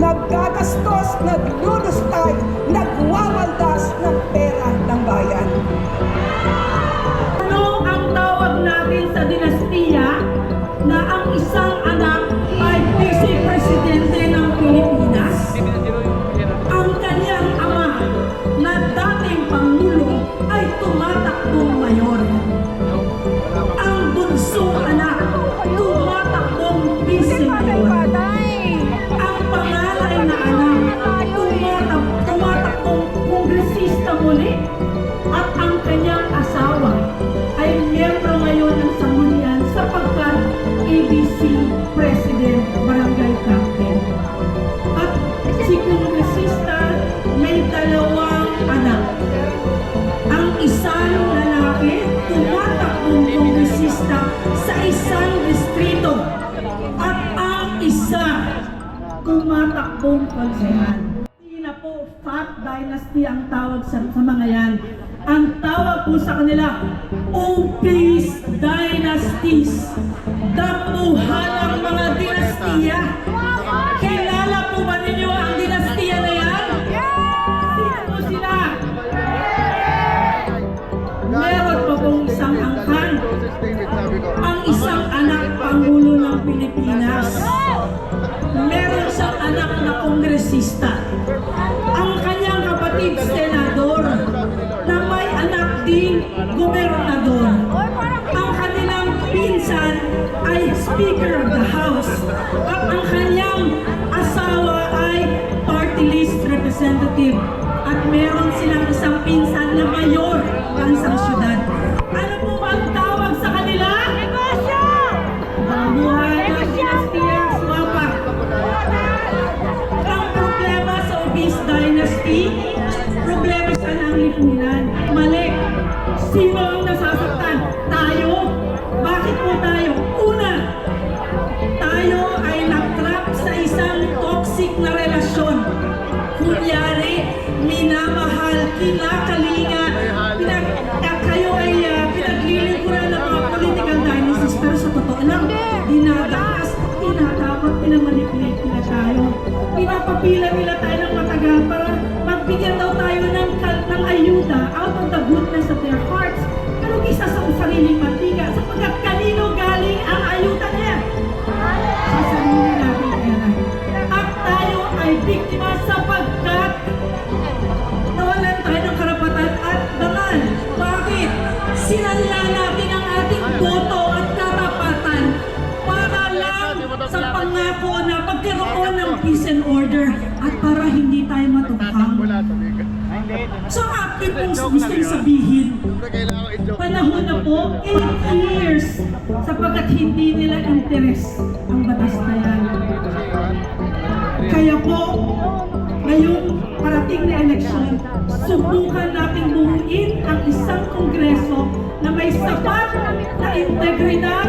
naggagastos, naglulustay, konsehal. Hindi na po Fat Dynasty ang tawag sa, sa mga yan. Ang tawag po sa kanila, Obese Dynasties. Damuhan ng mga dinastiya. Kilala po ba ninyo ang dinastiya na yan? Sino po sila? Meron pa pong isang angkan. Gobernador. Ang kanilang pinsan ay Speaker of the House. At ang kanyang asawa ay party list representative. At meron silang isang pinsan na mayor ng isang syudad. Ano po ba ang tawag sa kanila? Negosyo! Buhay ng dinastiya, swapa. Ang problema sa obese dynasty, problema ng lipunan. Mali. Sino ang nasasaktan? Tayo. Bakit po tayo? Una, tayo ay natrap sa isang toxic na relasyon. Kunyari, minamahal, kinakalinga, pinag, ah, kayo ay uh, pinaglilingkuran ng mga political dynasties, pero sa totoo lang, dinadakas, tinatapot, pinamanipulate nila tayo. Pinapapila So, akin pong gusto sabihin, panahon na po, 8 years, sapagkat hindi nila interes ang batas na yan. Kaya po, ngayong parating na eleksyon, subukan natin buuin ang isang kongreso na may sapat na integridad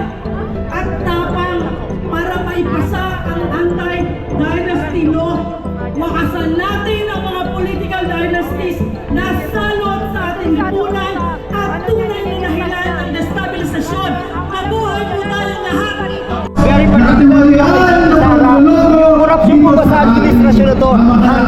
at tapang para maipasa ang anti-dynasty law. Wakasan natin ang mga political dynasties na salot sa ating lipunan at tunay na dahilan ng destabilisasyon. Mabuhay po tayong lahat! Very particular corruption po ba sa administrasyon na to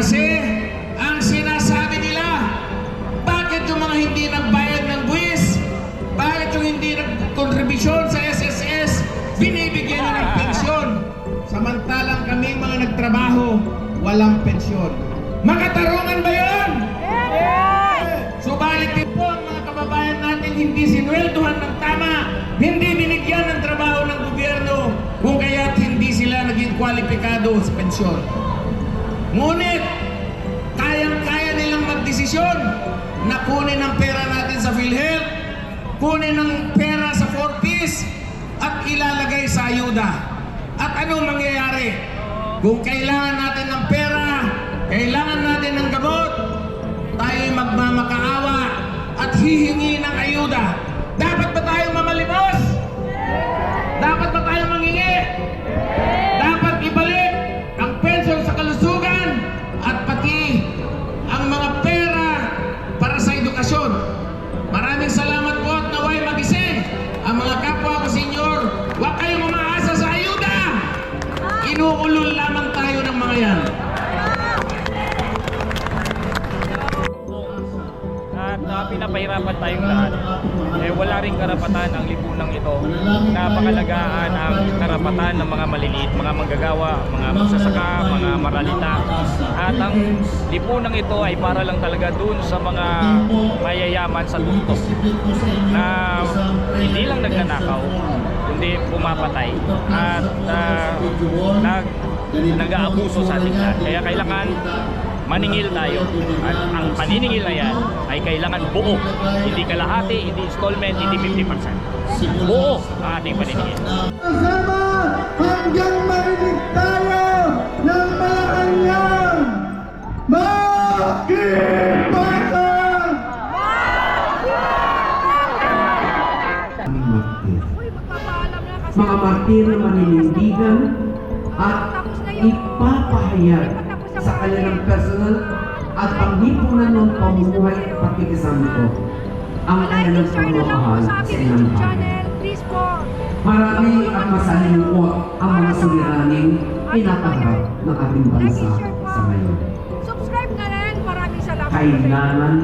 Kasi ang sinasabi nila, bakit yung mga hindi nagbayad ng buwis? Bakit yung hindi nagkontribusyon sa SSS, binibigyan na ng pensyon? Samantalang kami mga nagtrabaho, walang pensyon. Makatarungan ba yun? Subalit din po ang mga kababayan natin hindi sinweldohan ng tama, hindi binigyan ng trabaho ng gobyerno, kung kaya't hindi sila naging kwalipikado sa pensyon. Ngunit, magdesisyon na kunin ang pera natin sa PhilHealth, kunin ang pera sa 4Ps, at ilalagay sa ayuda. At ano mangyayari? Kung kailangan natin ng pera, kailangan natin ng gamot, tayo magmamakaawa at hihingi ng ayuda. Dapat ba tayong mamalimos? Dapat ba tayong mangingi? Dapat pinapahirapan tayong lahat. Eh, wala rin karapatan ang lipunang ito na pangalagaan ang karapatan ng mga maliliit, mga manggagawa, mga magsasaka, mga maralita. At ang lipunang ito ay para lang talaga dun sa mga mayayaman sa tuntok na hindi lang nagnanakaw, kundi pumapatay at uh, nag, nag-aabuso sa ating lahat. Kaya kailangan maningil tayo. At ang paniningil na yan ay kailangan buo. Hindi kalahati, hindi installment, hindi 50%. Buo ang ating paniningil. Sama hanggang marinig tayo ng mga anyang makipata! mga martir na maninindigan at ipapahayag sa kanilang personal at panglipunan ng pamumuhay at pakikisama ko ang kanilang pamamahal sa. Please po. Marami at masalingkot ang mga suliraning pinapaharap ng ating bansa sa ngayon. Subscribe na rin. Maraming salamat. Kailangan